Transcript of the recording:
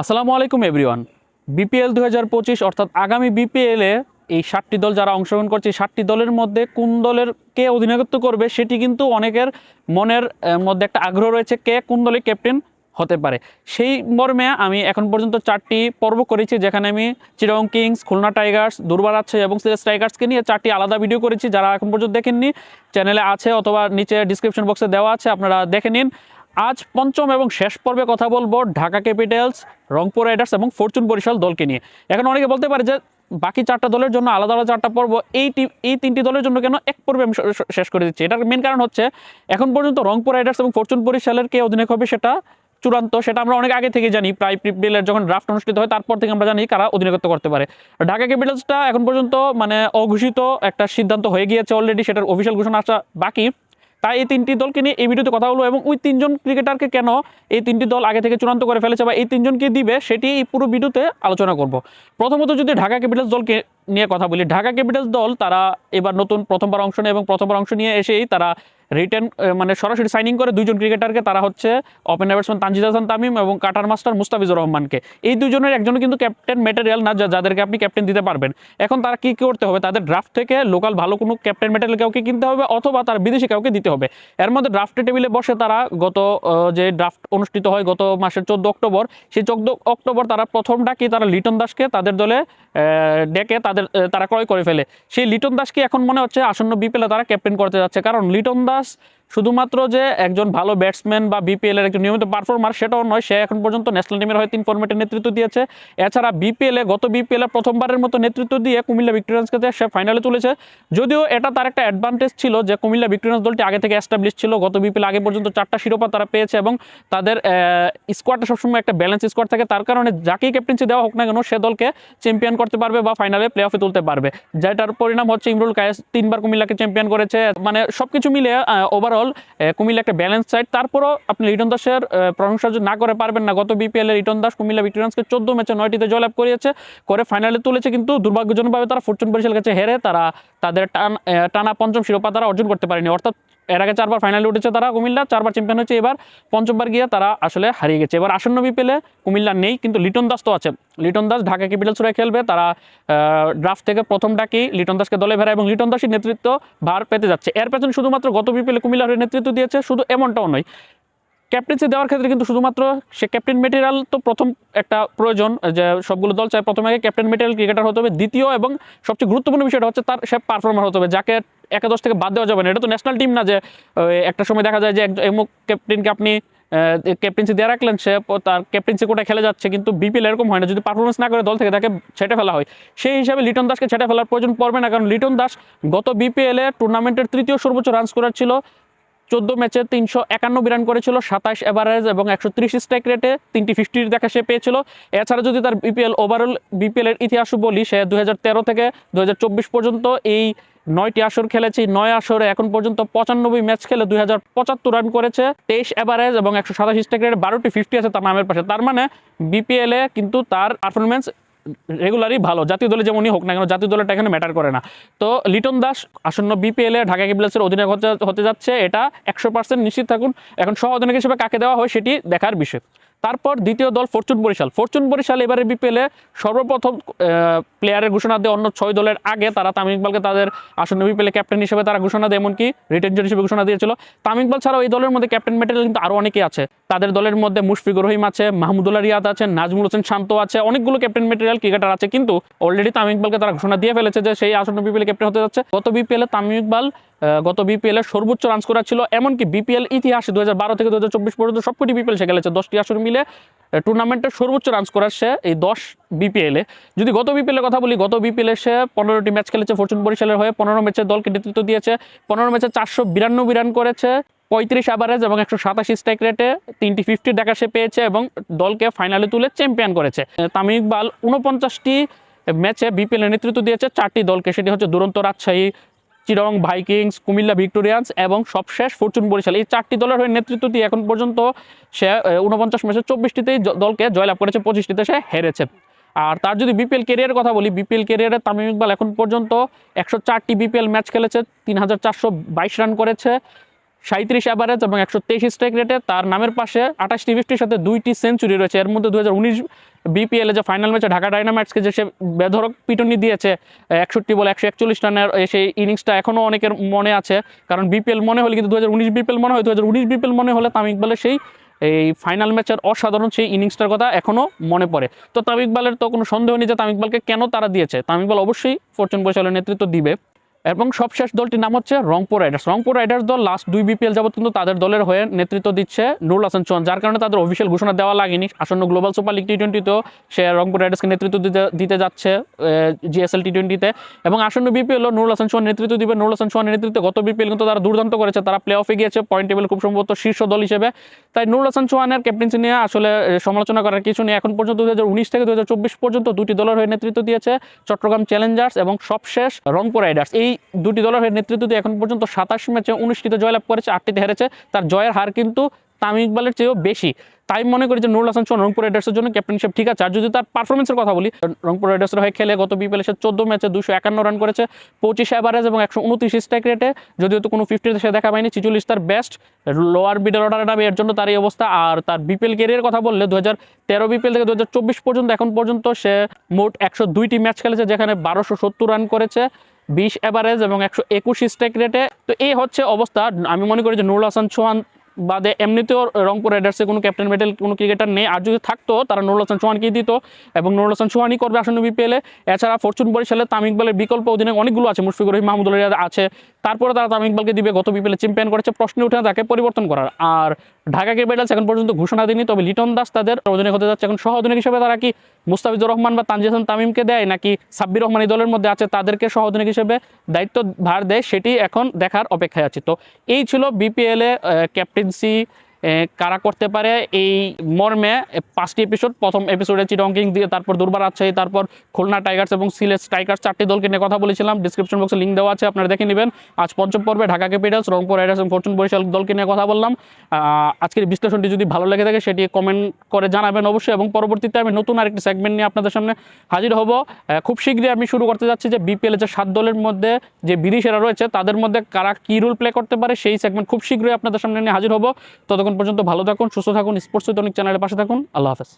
আসসালামু আলাইকুম everyone BPL দু হাজার পঁচিশ, অর্থাৎ আগামী বিপিএলে এই ষাটটি দল যারা অংশগ্রহণ করছে ষাটটি দলের মধ্যে কোন দলের কে অধিনায়কত্ব করবে, সেটি কিন্তু অনেকের মনের মধ্যে একটা আগ্রহ রয়েছে কে কোন দলের ক্যাপ্টেন হতে পারে। সেই মর্মে আমি এখন পর্যন্ত চারটি পর্ব করেছি, যেখানে আমি চিরং কিংস, খুলনা টাইগার্স, দুর্বার আছে এবং সিলেস টাইগার্সকে নিয়ে চারটি আলাদা ভিডিও করেছি। যারা এখন পর্যন্ত দেখেননি, চ্যানেলে আছে অথবা নিচে ডিসক্রিপশন বক্সে দেওয়া আছে, আপনারা দেখে নিন। আজ পঞ্চম এবং শেষ পর্বে কথা বলব ঢাকা ক্যাপিটালস, রংপুর রাইডার্স এবং ফরচুন বরিশাল দলকে নিয়ে। এখন অনেকে বলতে পারে যে বাকি চারটা দলের জন্য আলাদা আলাদা চারটা পর্ব, এই টি- এই তিনটি দলের জন্য কেন এক পর্বে আমি শেষ করে দিচ্ছি? এটার মেন কারণ হচ্ছে এখন পর্যন্ত রংপুর রাইডার্স এবং ফরচুন বরিশালের কে অধিনায়ক হবে সেটা চূড়ান্ত, সেটা আমরা অনেক আগে থেকে জানি। প্রায় প্রিপিএলের যখন ড্রাফট অনুষ্ঠিত হয়, তারপর থেকে আমরা জানি কারা অধিনায়কত্ব করতে পারে। ঢাকা ক্যাপিটালসটা এখন পর্যন্ত মানে অঘোষিত একটা সিদ্ধান্ত হয়ে গিয়েছে অলরেডি সেটার অফিসিয়াল ঘোষণা আসা বাকি। তাই এই তিনটি দলকে নিয়ে এই ভিডিওতে কথা বলব এবং ওই তিনজন ক্রিকেটারকে কেন এই তিনটি দল আগে থেকে চূড়ান্ত করে ফেলেছে বা এই তিনজনকে দিবে সেটি এই পুরো ভিডিওতে আলোচনা করব। প্রথমত যদি ঢাকা ক্যাপিটালস দলকে নিয়ে কথা বলি, ঢাকা ক্যাপিটালস দল তারা এবার নতুন প্রথমবার অংশ নেয় এবং প্রথমবার অংশ নিয়ে এসেই তারা রিটার্ন মানে সরাসরি সাইনিং করে দুইজন ক্রিকেটারকে, তারা হচ্ছে ওপেনার ব্যাটসম্যান তানজিদ হাসান তামিম এবং কাটার মাস্টার মুস্তাফিজুর রহমানকে। এই দুজনের একজনও কিন্তু ক্যাপ্টেন ম্যাটেরিয়াল না যাদেরকে আপনি ক্যাপ্টেন দিতে পারবেন। এখন তারা কি করতে হবে? তাদের ড্রাফট থেকে লোকাল ভালো কোনো ক্যাপ্টেন ম্যাটেরিয়াল কাউকে কিনতে হবে, অথবা তার বিদেশি কাউকে দিতে হবে। এর মধ্যে ড্রাফটের টেবিলে বসে তারা গত যে ড্রাফট অনুষ্ঠিত হয় গত মাসের চোদ্দ অক্টোবর, সেই চোদ্দ অক্টোবর তারা প্রথম ডাকি তারা লিটন দাসকে, তাদের দলে ডেকে তাদের তারা ক্রয় করে ফেলে। সেই লিটন দাসকে এখন মনে হচ্ছে আসন্ন বিপিএলে তারা ক্যাপ্টেন করতে যাচ্ছে। কারণ লিটন দাস us শুধুমাত্র যে একজন ভালো ব্যাটসম্যান বা বিপিএল এর একজন নিয়মিত পারফর্মার সেটাও নয়, সে এখন পর্যন্ত ন্যাশনাল টিমের হয়ে তিন ফর্মেটের নেতৃত্ব দিয়েছে। এছাড়া বিপিএল গত বিপিএল প্রথমবারের মতো নেতৃত্ব দিয়ে কুমিল্লা ভিক্টোরিয়ান্সকে সে ফাইনালে তুলেছে। যদিও এটা তার একটা অ্যাডভান্টেজ ছিল যে কুমিল্লা ভিক্টোরিয়ান্স দলটি আগে থেকে এস্টাবলিশ ছিল, গত বিপিএল আগে পর্যন্ত চারটা শিরোপা তারা পেয়েছে এবং তাদের স্কোয়াডটা সবসময় একটা ব্যালেন্স স্কোয়াড থাকে। তার কারণে যাকেই ক্যাপ্টেন্সি দেওয়া হোক না কেন, সে দলকে চ্যাম্পিয়ন করতে পারবে বা ফাইনালে প্লে অফে তুলতে পারবে। যেটার পরিণাম হচ্ছে ইমরুল কায়েস তিনবার কুমিল্লাকে চ্যাম্পিয়ন করেছে। মানে সবকিছু মিলে ওভারঅল কুমিল্লা একটা ব্যালেন্স সাইড তারপরও আপনি রিটন দাসের প্রশংসা না করে পারবেন না, গত বিপিএল এ লিটন দাস কুমিল্লা ভিক্টোরিয়ান্সকে চোদ্দ ম্যাচে নয়টিতে জয়লাভ করিয়েছে করে ফাইনালে তুলেছে, কিন্তু দুর্ভাগ্যজনকভাবে তারা ফরচুন বরিশাল কাছে হেরে, তারা তাদের টানা পঞ্চম শিরোপা তারা অর্জন করতে পারেনি। অর্থাৎ এর আগে চারবার ফাইনালে উঠেছে তারা কুমিল্লা, চারবার চ্যাম্পিয়ন হয়েছে। এবার পঞ্চমবার গিয়ে তারা আসলে হারিয়ে গেছে। এবার আসন্ন বিপিএলে কুমিল্লা নেই, কিন্তু লিটন দাস তো আছে। লিটন দাস ঢাকা ক্যাপিটালস হয়ে খেলবে। তারা ড্রাফট থেকে প্রথম ডাকি লিটন দাসকে দলে ভেড়া এবং লিটন দাসের নেতৃত্ব ভার পেতে যাচ্ছে। এর পেছনে শুধুমাত্র গত কুমিল্লার হয়ে নেতৃত্ব দিয়েছে, শুধু এমনটাও নয়। ক্যাপ্টেন্সি দেওয়ার ক্ষেত্রে কিন্তু শুধুমাত্র সে ক্যাপ্টেন মেটেরিয়াল তো প্রথম একটা প্রয়োজন, যে সবগুলো দল চায় প্রথমে আগে ক্যাপ্টেন মেটেরিয়াল ক্রিকেটার হতে হবে। দ্বিতীয় এবং সবচেয়ে গুরুত্বপূর্ণ বিষয়টা হচ্ছে তার সে পারফর্মার হতে হবে, যাকে একাদশ থেকে বাদ দেওয়া যাবে না। এটা তো ন্যাশনাল টিম না যে একটা সময় দেখা যায় যে এমুক ক্যাপ্টেনকে আপনি ক্যাপ্টেন্সি দিয়ে রাখলেন, সে তার ক্যাপ্টেন্সি কোটা খেলে যাচ্ছে, কিন্তু বিপিএল এরকম হয় না। যদি পারফরমেন্স না করে দল থেকে তাকে ছেটে ফেলা হয়। সেই হিসাবে লিটন দাসকে ছেটে ফেলার প্রয়োজন পড়বে না, কারণ লিটন দাস গত বিপিএলে টুর্নামেন্টের তৃতীয় সর্বোচ্চ রান স্কোরার ছিল। চোদ্দ ম্যাচে তিনশো একানব্বই রান করেছিল, সাতাশ এভারেজ এবং একশো ত্রিশ স্ট্রাইক রেটে তিনটি ফিফটির দেখা সে পেয়েছিল। এছাড়া যদি তার বিপিএল ওভারঅল বিপিএল এর ইতিহাস বলি, সে দুই হাজার তেরো থেকে দুই হাজার চব্বিশ পর্যন্ত এই নয়টি আসর খেলেছে। নয় আসরে এখন পর্যন্ত পঁচানব্বই ম্যাচ খেলে দুই হাজার পঁচাত্তর রান করেছে, তেইশ এভারেজ এবং একশো সাতাশ স্ট্রাইক রেটে বারোটি ফিফটি আছে তার নামের পাশে। তার মানে বিপিএলে কিন্তু তার পারফরমেন্স রেগুলারই ভালো। জাতীয় দলে যেমনই হোক না কেন, জাতীয় দলটা এখানে ম্যাটার করে না। তো লিটন দাস আসন্ন বিপিএল ঢাকা ক্যাপিটালসের অধিনায়ক হতে- যাচ্ছে। এটা একশো নিশ্চিত থাকুন। এখন সহ অধিনায়ক হিসেবে কাকে দেওয়া হয় সেটি দেখার বিষয়। তারপর দ্বিতীয় দল ফরচুন বরিশাল। ফরচুন বরিশাল এবারে বিপিএলে সর্বপ্রথম প্লেয়ারের ঘোষণা দিয়ে অন্য ছয় দলের আগে তারা তামিম ইকবালকে তাদের আসন্ন বিপিএলে ক্যাপ্টেন হিসেবে তারা ঘোষণা দেয়, এমনকি রিটেনশন হিসেবে ঘোষণা দিয়েছিল। তামিম ইকবাল ছাড়াও এই দলের মধ্যে ক্যাপ্টেন ম্যাটেরিয়াল কিন্তু আরও অনেকেই আছে। তাদের দলের মধ্যে মুশফিকুর রহিম আছে, মাহমুদুল্লাহ রিয়াদ আছে নাজমুল হোসেন শান্ত আছে, অনেকগুলো ক্যাপ্টেন ম্যাটেরিয়াল ক্রিকেটার আছে। কিন্তু অলরেডি তামিম ইকবালকে তারা ঘোষণা দিয়ে ফেলেছে যে সেই আসন্ন বিপিএল ক্যাপ্টেন হতে যাচ্ছে। গত বিপিএলে তামিম ইকবাল গত বিপিএল এর সর্বোচ্চ রান স্কোরার ছিল, এমনকি বিপিএল ইতিহাসে দু থেকে দু পর্যন্ত সবকটি বিপিএল সে খেলেছে। দশটি আসর মিলে টুর্নামেন্টের সর্বোচ্চ রান স্কোরার সে এই দশ বিপিএলে যদি গত বিপিএলের কথা বলি, গত বিপিএলে সে পনেরোটি ম্যাচ খেলেছে ফরচুন বরিশালের হয়ে পনেরো ম্যাচে দলকে নেতৃত্ব দিয়েছে। পনেরো ম্যাচে চারশো বিরানব্বই রান করেছে, পঁয়ত্রিশ অ্যাভারেজ এবং একশো সাতাশি স্ট্রাইক রেটে তিনটি ফিফটি দেখা সে পেয়েছে এবং দলকে ফাইনালে তুলে চ্যাম্পিয়ন করেছে। তামিম ইকবাল উনপঞ্চাশটি ম্যাচে বিপিএল এর নেতৃত্ব দিয়েছে, চারটি দলকে। সেটি হচ্ছে দুরন্ত রাজশাহী চিরং ভাইকিংস, কুমিল্লা ভিক্টোরিয়ান্স এবং সবশেষ ফরচুন বরিশাল। এই চারটি দলের হয়ে নেতৃত্ব দিয়ে এখন পর্যন্ত সে উনপঞ্চাশ ম্যাচে চব্বিশটিতেই দলকে জয়লাভ করেছে, পঁচিশটিতে সে হেরেছে। আর তার যদি বিপিএল ক্যারিয়ারের কথা বলি, বিপিএল কেরিয়ারে তামিম ইকবাল এখন পর্যন্ত একশো চারটি বিপিএল ম্যাচ খেলেছে, তিন হাজার চারশো বাইশ রান করেছে সাঁত্রিশ অ্যাভারেজ এবং একশো তেইশ স্ট্রাইক রেটে তার নামের পাশে আঠাশটি ফিফটির সাথে দুইটি সেঞ্চুরি রয়েছে। এর মধ্যে দু হাজার উনিশ বিপিএলে যে ফাইনাল ম্যাচে ঢাকা ডাইনামাইটসকে যে সে বেধরক পিটনি দিয়েছে, একষট্টি বলে, একশো একচল্লিশ রানের সেই ইনিংসটা এখনও অনেকের মনে আছে। কারণ বিপিএল মনে হলে কিন্তু দু হাজার উনিশ বিপিএল মনে হয় দু হাজার উনিশ বিপিএল মনে হলে তামিম ইকবালের সেই, এই ফাইনাল ম্যাচের অসাধারণ সেই ইনিংসটার কথা এখনও মনে পড়ে। তো তামিম ইকবালের তো কোনো সন্দেহ নেই যে তামিম ইকবালকে কেন তারা দিয়েছে? তামিম ইকবাল অবশ্যই ফরচুন বৈশালের নেতৃত্ব দিবে। এবং সবশেষ দলটির নাম হচ্ছে রংপুর রাইডার্স। রংপুর রাইডার্স দল লাস্ট দুই বিপিএল যাবত কিন্তু তাদের দলের হয়ে নেতৃত্ব দিচ্ছে নুরুল হাসান চৌহান, যার কারণে তাদের অফিসিয়াল ঘোষণা দেওয়া লাগেনি। আসন্ন গ্লোবাল সুপার লিগ টি টোয়েন্টিতেও সে রংপুর রাইডার্সকে নেতৃত্ব দিতে দিতে যাচ্ছে জিএসএল টি টোয়েন্টিতে এবং আসন্ন বিপিএলও নুরুল হাসান চৌহান নেতৃত্ব দিবে। নুরুল হাসান চৌহানের নেতৃত্বে গত বিপিএল কিন্তু তারা দুর্দান্ত করেছে। তারা প্লে অফে গিয়েছে পয়েন্ট টেবিল খুব সম্ভবত শীর্ষ দল হিসেবে। তাই নুরুল হাসান চৌহানের ক্যাপ্টেন্সি নিয়ে আসলে সমালোচনা করার কিছু নেই। এখন পর্যন্ত দু হাজার উনিশ থেকে দুহাজার চব্বিশ পর্যন্ত দুটি দলের হয়ে নেতৃত্ব দিয়েছে চট্টগ্রাম চ্যালেঞ্জার্স এবং সবশেষ রংপুর রাইডার্স এই দুটি দলের হয়ে নেতৃত্ব দিয়ে এখন পর্যন্ত সাতাশ ম্যাচে উনিশটিতে জয়লাভ করেছে, আটটিতে হেরেছে। তার জয়ের হার কিন্তু তামিম ইকবালের চেয়েও বেশি। তাই মনে করি যে নুরুল হাসান চৌহান রংপুর রাইডার্সের জন্য ক্যাপ্টেনশিপ ঠিক আছে। আর যদি তার পারফরমেন্সের কথা বলি রংপুর রাইডার্সের হয়ে খেলে গত বিপিএল সে চোদ্দ ম্যাচে দুশো একান্ন রান করেছে, পঁচিশ অ্যাভারেজ এবং একশো উনত্রিশ স্ট্রাইক রেটে যদিও তো কোনো ফিফটিতে সে দেখা পায়নি চিচল্লিশ তার বেস্ট লোয়ার মিডল অর্ডারে নামে, এর জন্য তার এই অবস্থা। আর তার বিপিএল ক্যারিয়ার কথা বললে দু হাজার তেরো বিপিএল থেকে দু হাজার চব্বিশ পর্যন্ত, এখন পর্যন্ত সে মোট একশো দুইটি ম্যাচ খেলেছে, যেখানে বারোশো সত্তর রান করেছে। বিশ অ্যাভারেজ এবং একশো একুশ স্ট্রাইক রেটে তো এই হচ্ছে অবস্থা। আমি মনে করি যে নুরুল হাসান চৌহান বাদে এমনিতেও রংপুর রাইডার্সে কোনো ক্যাপ্টেন মেডেল কোনো ক্রিকেটার নেই। আর যদি থাকতো, তারা নুরুল হাসান চৌহানকেই দিত এবং নুরুল হাসান চৌহানই করবে আসন্ন বিপিএলে এছাড়া ফরচুন বরিশালে তামিম ইকবালের বিকল্প অধীনে অনেকগুলো আছে, মুশফিকুর রহিম, মাহমুদুল আছে। তারপরে তারা তামিম দিবে, গত বিপিএলে চ্যাম্পিয়ন করেছে। প্রশ্ন উঠে তাকে পরিবর্তন করার। আর ঢাকা ক্যাপিটালস এখন পর্যন্ত ঘোষণা দেয়নি, তবে লিটন দাস তাদের অধিনায়ক হতে যাচ্ছে। এখন সহ অধিনায়ক হিসেবে তারা কি মুস্তাফিজুর রহমান বা তানজিদ হাসান তামিমকে দেয়, নাকি সাব্বির রহমান এই দলের মধ্যে আছে, তাদেরকে সহ অধিনায়ক হিসেবে দায়িত্ব ভার দেয়, সেটি এখন দেখার অপেক্ষায় আছে। তো এই ছিল বিপিএলে ক্যাপ্টেন্সি কারা করতে পারে এই মর্মে পাঁচটি এপিসোড প্রথম এপিসোডে চিটং কিং দিয়ে তারপর দুর্বার রাজশাহী, তারপর খুলনা টাইগার্স এবং সিলেট স্ট্রাইকার্স চারটি দলকে নিয়ে কথা বলেছিলাম। ডিসক্রিপশন বক্সে লিঙ্ক দেওয়া আছে, আপনারা দেখে নেবেন। আজ পঞ্চম পর্বে ঢাকা ক্যাপিটালস রংপুর রাইডার্স এবং ফরচুন বরিশাল দলকে নিয়ে কথা বললাম। আজকের বিশ্লেষণটি যদি ভালো লেগে থাকে, সেটি কমেন্ট করে জানাবেন অবশ্যই এবং পরবর্তীতে আমি নতুন আরেকটি সেগমেন্ট নিয়ে আপনাদের সামনে হাজির হব। খুব শীঘ্রই আমি শুরু করতে যাচ্ছি যে বিপিএল যে সাত দলের মধ্যে যে বিদেশিরা রয়েছে, তাদের মধ্যে কারা কী রোল প্লে করতে পারে, সেই সেগমেন্ট খুব শীঘ্রই আপনাদের সামনে নিয়ে হাজির হব। ততক্ষণ পর্যন্ত ভালো থাকুন সুস্থ থাকুন স্পোর্টস চ্যানেলের পাশে থাকুন। আল্লাহ হাফেজ।